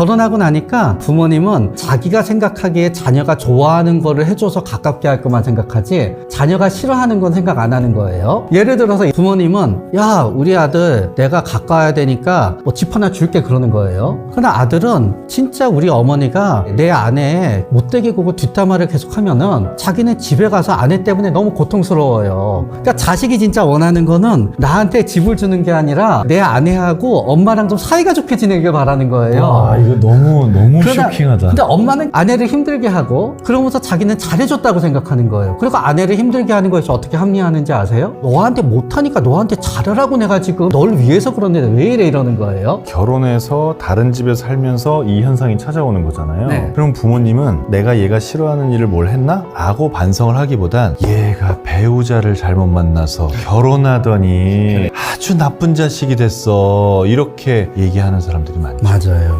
결혼하고 나니까 부모님은 자기가 생각하기에 자녀가 좋아하는 거를 해줘서 가깝게 할 것만 생각하지 자녀가 싫어하는 건 생각 안 하는 거예요. 예를 들어서 부모님은 야 우리 아들 내가 가까워야 되니까 뭐 집 하나 줄게 그러는 거예요. 그러나 아들은 진짜 우리 어머니가 내 아내 못되게 구고 뒷담화를 계속하면은 자기는 집에 가서 아내 때문에 너무 고통스러워요. 그러니까 자식이 진짜 원하는 거는 나한테 집을 주는 게 아니라 내 아내하고 엄마랑 좀 사이가 좋게 지내길 바라는 거예요. 와 이거 너무 너무 그러나- 쇼킹하다. 근데 엄마는 아내를 힘들게 하고 그러면서 자기는 잘해줬다고 생각하는 거예요. 그리고 아내를 힘들게 하는 것이 어떻게 합리화하는지 아세요? 너한테 못하니까 너한테 잘하라고 내가 지금 널 위해서 그러는데 왜 이래 이러는 거예요? 결혼해서 다른 집에 살면서 이 현상이 찾아오는 거잖아요. 네. 그럼 부모님은 내가 얘가 싫어하는 일을 뭘 했나? 라고 반성을 하기보단 얘가 배우자를 잘못 만나서 결혼하더니 아주 나쁜 자식이 됐어. 이렇게 얘기하는 사람들이 많죠. 맞아요.